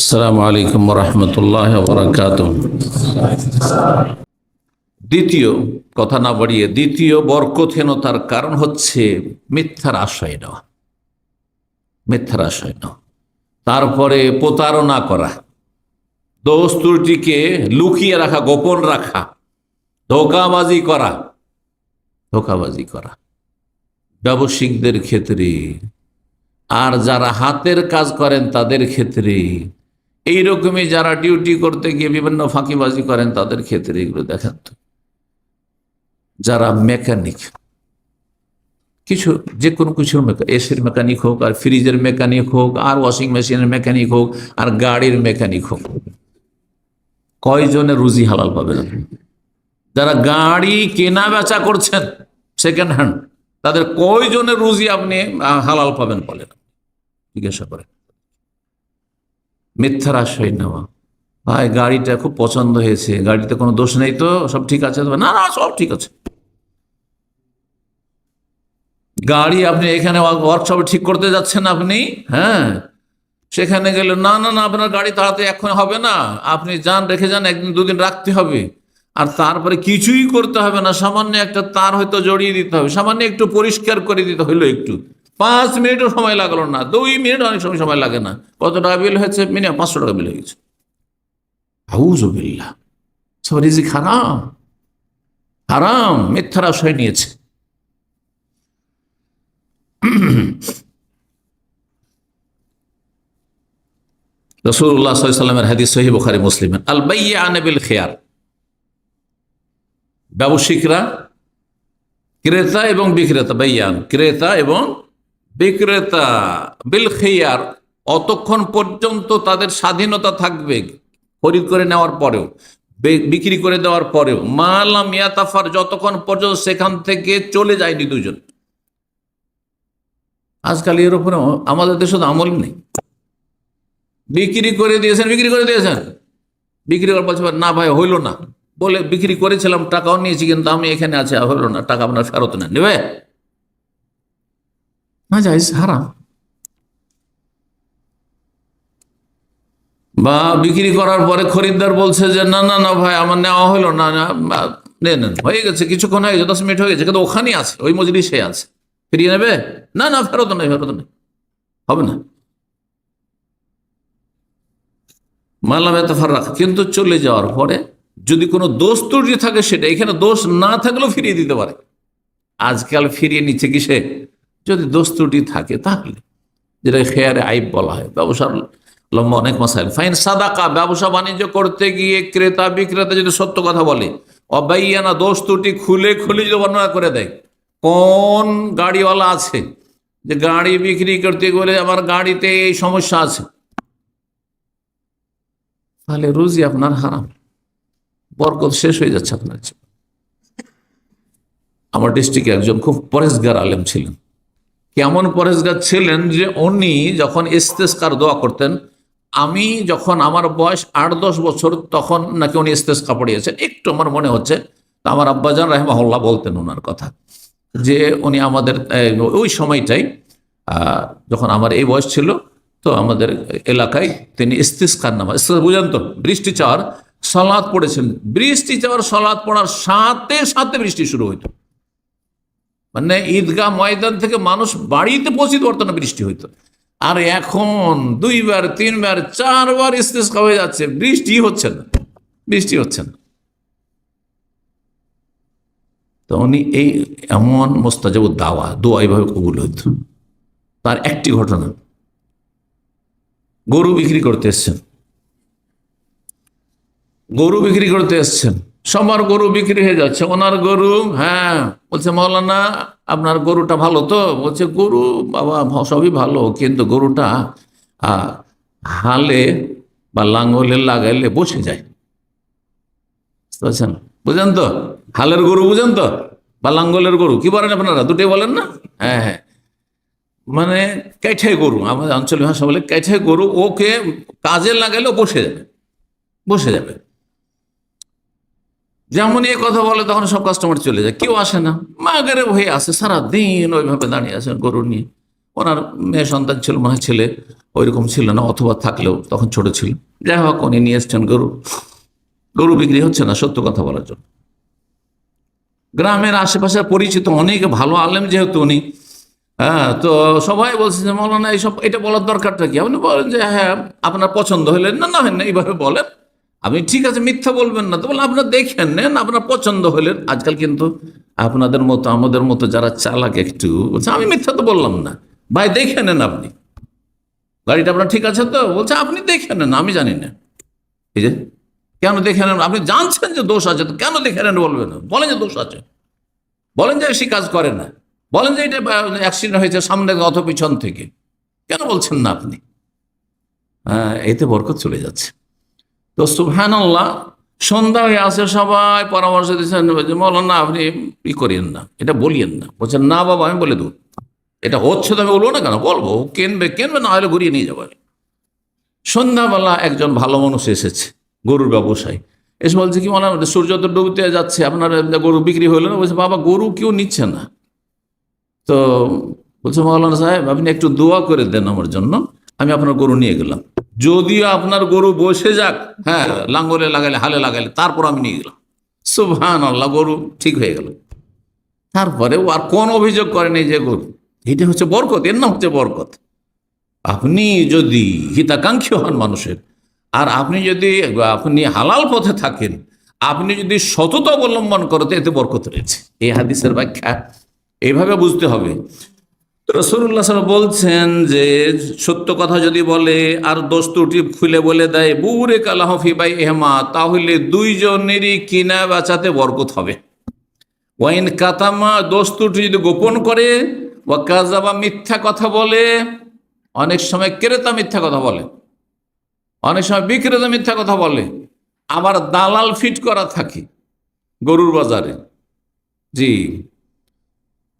আসসালামু আলাইকুম রহমতুল্লাহ বরকাত দ্বিতীয়, কথা না বাড়িয়ে, দ্বিতীয় বরকথহীনতার কারণ হচ্ছে মিথ্যার আশ্রয় নেওয়া। মিথ্যার আশ্রয় নেওয়া। তারপরে প্রতারণা করা। দোষ ত্রুটিকে লুকিয়ে রাখা, গোপন রাখা। ধোকাবাজি করা। ধোকাবাজি করা। ব্যবসায়িকদের ক্ষেত্রে আর যারা হাতের কাজ করেন তাদের ক্ষেত্রে এইরকমই যারা ডিউটি করতে গিয়ে বিভিন্ন ফাঁকিবাজি করেন, তাদের ক্ষেত্রে এগুলো দেখেন তো। যারা মেকানিক কিছু যে কোনো কিছুর এসির মেকানিক হোক, আর ফ্রিজের মেকানিক হোক, আর ওয়াশিং মেশিনের মেকানিক হোক, আর গাড়ির মেকানিক হোক, কয়জনের রুজি হালাল আপনি? যারা গাড়ি কেনা বেচা করছেন সেকেন্ড হ্যান্ড তাদের কয়জনের রুজি আপনি হালাল পাবেন বলেন? জিজ্ঞাসা করেন। মিথ্যার আশ্রয় নেওয়া। ভাই, গাড়িটা খুব পছন্দ হয়েছে। গাড়িতে কোনো দোষ নেই তো? সব ঠিক আছে? না না, সব ঠিক আছে। গাড়ি আপনি এখানে ওয়ার্কশপে ঠিক করতে যাচ্ছেন আপনি? হ্যাঁ। সেখানে গেলে, না না না, আপনার গাড়ি তাড়াতাড়ি এখন হবে না। আপনি যান, রেখে যান, একদিন, দুদিন রাখতে হবে। আর তারপরে কিছুই করতে হবে না। সামান্য একটা তার হয়তো জড়িয়ে দিতে হবে। সামান্য একটু পরিষ্কার করে দিতে হইল একটু। পাঁচ মিনিটও সময় লাগল না, দুই মিনিট অনেক সময় সময় লাগে না। কত টাকা বিল হয়েছে? মিনিমাম পাঁচশো টাকা বিল হয়ে গেছে। হাউজবিল্লা সব রিজিক হারাম হারাম, মিথ্যার আশ্রয় নিয়েছে। রসুল্লাহ সাল্লামের হাদিস সহি বুখারি মুসলিম আল বাইয়া আনবিল খেয়ার ব্যবসায়িকরা ক্রেতা এবং বিক্রেতা, বাইয়ান, ক্রেতা এবং বিক্রেতা বিল খেয়ার অতক্ষণ পর্যন্ত তাদের স্বাধীনতা থাকবে খরিদ করে নেওয়ার পরেও বিক্রি করে দেওয়ার পরেও। মালাম ইয়াতাফার যতক্ষণ পর্যন্ত সেখান থেকে চলে যায়নি দুজন। আজকাল এর উপরে আমাদের দেশে আমল নেই। বিক্রি করে দিয়েছেন, বিক্রি করে দিয়েছেন। বিক্রি করার বলছে, না ভাই, হইল না। বলে, বিক্রি করেছিলাম, টাকাও নিয়েছি, কিন্তু আমি এখানে আছে হইল না, টাকা আপনার ফেরত না নেবে না যাই হারাম বা বিক্রি করার পরে খরিদ্দার বলছে যে, না না না ভাই, আমার নেওয়া হলো না না নেন। হয়ে গেছে, কিছুক্ষণ হয়ে গেছে, দশ মিনিট হয়ে গেছে, কিন্তু ওখানেই আছে, ওই মজলিসে আছে। ফিরিয়ে নেবে? না না, ফেরত নেই ফেরত নেই। হবে না। মালাম এতফার রাখা কিন্তু চলে যাওয়ার পরে যদি কোনো দোষ ত্রুটি থাকে সেটা, এখানে দোষ না থাকলেও ফিরিয়ে দিতে পারে। আজকাল ফিরিয়ে নিচ্ছে কিসে? যদি দোষ ত্রুটি থাকে তাহলে, যেটা খেয়ারে আইব বলা হয় ব্যবসার লম্বা অনেক মাসাইল। ফাইন সাদাকা, ব্যবসা বাণিজ্য করতে গিয়ে ক্রেতা বিক্রেতা যদি সত্য কথা বলে, অবাইয়ানা দোষ ত্রুটি খুলে খুলে যদি বর্ণনা করে দেয়, কোন গাড়িওয়ালা আছে যে গাড়ি বিক্রি করতে গেলে আমার গাড়িতে এই সমস্যা আছে? তাহলে রুজি আপনার হারাম। বরকত শেষ হয়ে যাচ্ছে আপনার আমার ডিস্ট্রিক্টে একজন খুব পরেশগার আলেম ছিলেন। কেমন পরেশগার ছিলেন যে উনি যখন ইস্তেস্কার দোয়া করতেন, আমি যখন আমার বয়স আট দশ বছর, তখন নাকি উনি ইস্তেস্কা পড়িয়েছেন। একটু আমার মনে হচ্ছে, আমার আব্বাজান রাহেমাহুল্লাহ বলতেন ওনার কথা, যে উনি আমাদের ওই সময়টাই যখন আমার এই বয়স ছিল, তো আমাদের এলাকায় তিনি ইস্তিস্কার নামা ইস্তিস্কার বুঝেন তো, বৃষ্টি চাওয়ার সলাদ পড়েছেন। বৃষ্টি চাওয়ার সলাদ পড়ার সাথে সাথে বৃষ্টি শুরু হইতো। মানে ঈদগাহ ময়দান থেকে মানুষ বাড়িতে পৌঁছিতে পারতো না বৃষ্টি হইতো। আর এখন দুইবার, তিনবার, চারবার ইস্তেস্কা হয়ে যাচ্ছে। বৃষ্টি হচ্ছে না। বৃষ্টি হচ্ছে না। তো উনি এই এমন মোস্তাজাব দাওয়া, দোয়া এইভাবে কবুল হইত। তার একটি ঘটনা। গরু বিক্রি করতে এসছেন। গরু বিক্রি করতে এসছেন। সবার গরু বিক্রি হয়ে যাচ্ছে। ওনার গরু হ্যাঁ বলছে মৌলানা আপনার গরুটা ভালো তো? বলছে, গরু, বাবা, সবই ভালো, কিন্তু গরুটা হালে বা লাঙ্গলে লাগাইলে বসে যায়। বুঝতে বুঝেন তো? হালের গরু বুঝেন তো? বা লাঙ্গলের গরু, কি বলেন আপনারা? দুটোই বলেন না? হ্যাঁ হ্যাঁ। মানে কেঠে গরু, আমাদের আঞ্চলিক ভাষা বলে কেঠে গরু, ওকে কাজে লাগালেও বসে যাবে। বসে যাবে। যেমন এই কথা বলে, তখন সব কাস্টমার চলে যায়। কেউ আসে না। মাগারে হয়ে আসে সারাদিন ওইভাবে দাঁড়িয়ে আছে গরু নিয়ে। ওনার মেয়ে সন্তান ছিল, মনে ছেলে ওইরকম ছিল না, অথবা থাকলেও তখন ছোট ছিল। যাই হোক, উনি নিয়ে এসছেন গরু। গরু বিক্রি হচ্ছে না, সত্য কথা বলার জন্য। গ্রামের আশেপাশে পরিচিত অনেক ভালো আলেম যেহেতু উনি হ্যাঁ তো সবাই বলছে যে, মৌলানা, এইসব, এটা বলার দরকারটা কি? আপনি বলেন যে হ্যাঁ আপনার পছন্দ হলেন না না হয় না, এইভাবে বলেন। আপনি ঠিক আছে, মিথ্যা বলবেন না, তো বলে আপনার দেখেন, নেন, আপনার পছন্দ হলেন আজকাল কিন্তু আপনাদের মতো, আমাদের মতো যারা চালাক একটু, বলছে, আমি মিথ্যা তো বললাম না। ভাই, দেখে নেন আপনি। গাড়িটা আপনার ঠিক আছে তো? বলছে, আপনি দেখে নেন, আমি জানি না। এই যে, কেন দেখে নেন? আপনি জানছেন যে দোষ আছে, তো কেন দেখে নেন বলবেন? না বলেন যে দোষ আছে। বলেন যে সে কাজ করে না। বলেন যে এটা অ্যাক্সিডেন্ট হয়েছে সামনে অত পিছন থেকে। কেন বলছেন না আপনি? হ্যাঁ এতে বরকত চলে যাচ্ছে। তো সুহান আল্লাহ সন্ধ্যা হয়ে আসে, সবাই পরামর্শ দিচ্ছেন মৌলানা আপনি ই করিয়েন না, এটা বলিয়েন না। বলছেন, না বাবা, আমি বলে দেবো। এটা হচ্ছে তো আমি বলব না কেন? বলব, কেনবে কেনবে, না হলে ঘুরিয়ে নিয়ে যাব। সন্ধ্যাবেলা একজন ভালো মানুষ এসেছে, গরুর ব্যবসায়ী। এসে বলছে, কি মনে হয় সূর্য তো ডুবতে যাচ্ছে, আপনার গরু বিক্রি হলো না? বলছে, বাবা, গরু কেউ নিচ্ছে না। তো বলছে, মৌলানা সাহেব, আপনি একটু দোয়া করে দেন আমার জন্য, আমি আপনার গরু নিয়ে গেলাম। যদিও আপনার গরু বসে যাক হ্যাঁ লাঙ্গলে লাগাইলে, হালে লাগাইলে, তারপর আমি নিয়ে গেলাম। সুবহান আল্লাহ গরু ঠিক হয়ে গেল। তারপরে ও আর কোন অভিযোগ করেনি যে গরু। এটা হচ্ছে বরকত, এর নাম হচ্ছে বরকত। আপনি যদি হিতাকাঙ্ক্ষী হন মানুষের, আর আপনি যদি, আপনি হালাল পথে থাকেন, আপনি যদি সততা অবলম্বন করতে এতে বরকত রয়েছে। এই হাদিসের ব্যাখ্যা এইভাবে বুঝতে হবে। রসুল্লাহ সাল বলছেন যে, সত্য কথা যদি বলে, আর দোষ ত্রুটি খুলে বলে দেয়, বুরে কালাহফি বাই এহমা তাহলে দুইজনেরই কিনা বেচাতে বরকত হবে। ওয়াইন কাতামা, দোষ ত্রুটি যদি গোপন করে ও কাজাবা মিথ্যা কথা বলে, অনেক সময় ক্রেতা মিথ্যা কথা বলে, অনেক সময় বিক্রেতা মিথ্যা কথা বলে, আবার দালাল ফিট করা থাকে গরুর বাজারে। জি।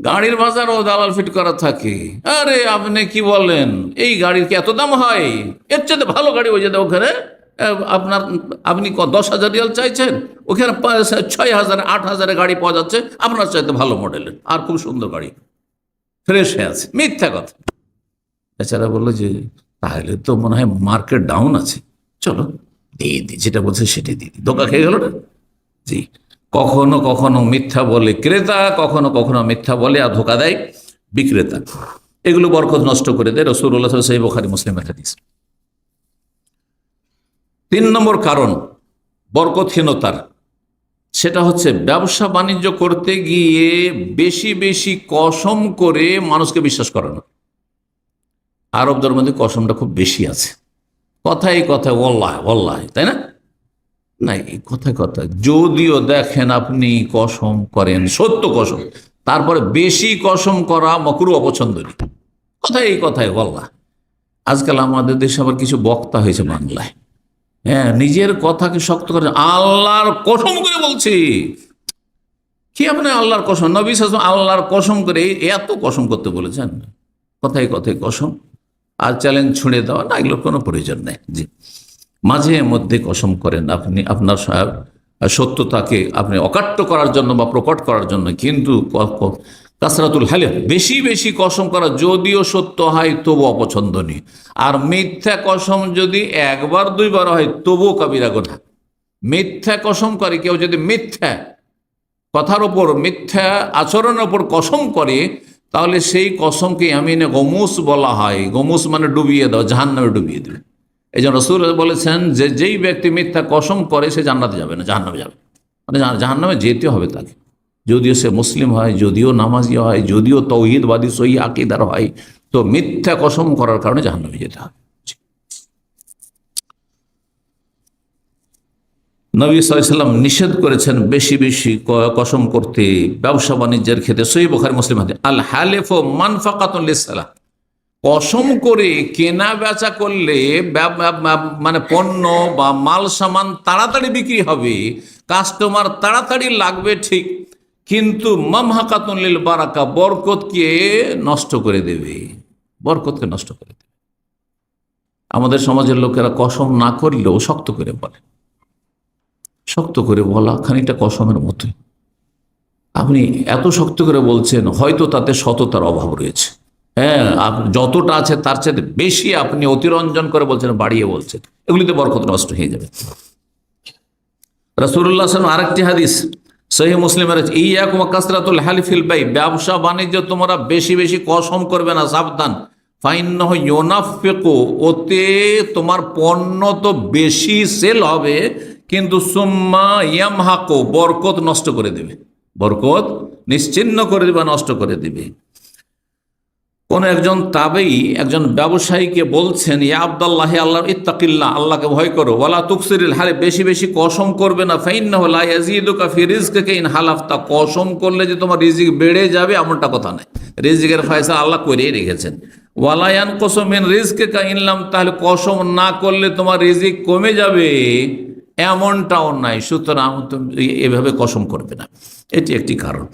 গাড়ির বাজারও দালাল ফিট করা থাকে। আরে, আপনি কি বলেন? এই গাড়ির কি এত দাম হয়? এর চেয়ে ভালো গাড়ি ওই যেতে ওখানে। আপনার, আপনি দশ হাজার রিয়াল চাইছেন? ওখানে ছয় হাজার, আট হাজারে গাড়ি পাওয়া যাচ্ছে। আপনার চাইতে ভালো মডেলের। আর খুব সুন্দর গাড়ি। ফ্রেশ হয়ে আছে। মিথ্যা কথা। এছাড়া বলল যে, তাহলে তো মনে হয় মার্কেট ডাউন আছে। চলো, দিয়ে দিই। যেটা বলছে সেটাই দিয়ে দিই। ধোকা খেয়ে গেল না? জি। কখনো কখনো মিথ্যা বলে ক্রেতা, কখনো কখনো মিথ্যা বলে আর ধোকা দেয় বিক্রেতা। এগুলো বরকত নষ্ট করে দেয় রসুল্লাহ সাহেব বোখারি মুসলিমের হাদিস। তিন নম্বর কারণ বরকতহীনতার। সেটা হচ্ছে ব্যবসা বাণিজ্য করতে গিয়ে বেশি বেশি কসম করে মানুষকে বিশ্বাস করানো। আরবদের মধ্যে কসমটা খুব বেশি আছে। কথাই কথা ওল্লাহ ওল্লাহ তাই না? না এই কথায় কথা যদিও দেখেন আপনি কসম করেন, সত্য কসম, তারপরে বেশি কসম করা মকরু অপছন্দনীয়। কথাই এই কথায় বল্লা আজকাল আমাদের দেশে আবার কিছু বক্তা হয়েছে বাংলায়। হ্যাঁ নিজের কথাকে শক্ত করে, আল্লাহর কসম করে বলছি। কি আপনি আল্লাহর কসম? নবী আল্লাহর কসম করে এত কসম করতে বলেছেন? কথায় কথায় কসম। আর চ্যালেঞ্জ ছুঁড়ে দেওয়া না, এগুলোর কোনো প্রয়োজন নেই। জি। মাঝে মধ্যে কসম করেন আপনি, আপনার সত্যতাকে আপনি অকাট্য করার জন্য বা প্রকট করার জন্য, কিন্তু কাসরাতুল হালে বেশি বেশি কসম করা যদিও সত্য হয় তবু অপছন্দনীয়। আর মিথ্যা কসম যদি একবার, দুইবার হয়, তবুও কবিরা গোনা। মিথ্যা কসম করে, কেউ যদি মিথ্যা কথার ওপর, মিথ্যা আচরণের ওপর কসম করে, তাহলে সেই কসমকে আমিনে গমুস বলা হয়। গমুস মানে ডুবিয়ে দাও জাহান নামে ডুবিয়ে দেবে। এই জন্য রসুল বলেছেন, যে যেই ব্যক্তি মিথ্যা কসম করে, সে জান্নাতে যাবে না, জাহান্নামে যাবে। মানে জাহান নামে যেতে হবে তাকে। যদিও সে মুসলিম হয়, যদিও নামাজি হয়, যদিও তৌহিদবাদী, সহি আকিদার হয়, তো মিথ্যা কসম করার কারণে জাহান্নামে যেতে হবে। নবী সাল্লাম নিষেধ করেছেন বেশি বেশি কসম করতে ব্যবসা বাণিজ্যের ক্ষেত্রে। সই বোখারি মুসলিম হাতে আল হালেফ কসম করে কেনা বেচা করলে মানে পণ্য বা মাল সামান তাড়াতাড়ি বিক্রি হবে, কাস্টমার তাড়াতাড়ি লাগবে ঠিক, কিন্তু মামহাকাতুল বারাকা, বরকতকে নষ্ট করে দেবে, বরকতকে নষ্ট করে দেবে। আমাদের সমাজের লোকেরা কসম না করলেও শক্ত করে বলে। শক্ত করে বলা খানিকটা কসমের মতোই। আপনি এত শক্ত করে বলছেন, হয়তো তাতে সততার অভাব রয়েছে। হ্যাঁ যতটা আছে তার চেয়ে বেশি আপনি অতিরঞ্জন করে বলছেন বাড়িয়ে বলছেন। এগুলিতে বরকত নষ্ট হয়ে যাবে। রসুল্লাহ আরেকটি হাদিস সহি মুসলিমের আছে, ইয়াকুম কাসরাতুল হালিফিল বাই ব্যবসা বাণিজ্য তোমরা বেশি বেশি কসম করবে না সাবধান। ফাইন্নহ ইউনাফিকু ওতে তোমার পণ্য তো বেশি সেল হবে কিন্তু সুম্মা বরকত নষ্ট করে দেবে। বরকত নিশ্চিন্ন করে দেবে নষ্ট করে দেবে। কোন একজন তাবেই, একজন ব্যবসায়ীকে বলছেন, ইয়া আব্দাল্লাহ আল্লাহ ইত্তাকিল্লাহ আল্লাহকে ভয় করো। ওয়ালা তুকসিরিল হারে, বেশি বেশি কসম করবে না। ফাইন হলা ইয়াজিদুকা ফি রিজকিকা ইন হালাফতা। কসম করলে যে তোমার রিজিক বেড়ে যাবে, এমনটা কথা নাই রিজিকের ফয়সালা আল্লাহ করেই রেখেছেন। ওয়ালায়ান কসম ইন রিজকিকা ইনলাম তাহলে কসম না করলে তোমার রিজিক কমে যাবে, এমনটাও নাই সুতরাং এভাবে কসম করবে না। এটি একটি কারণ।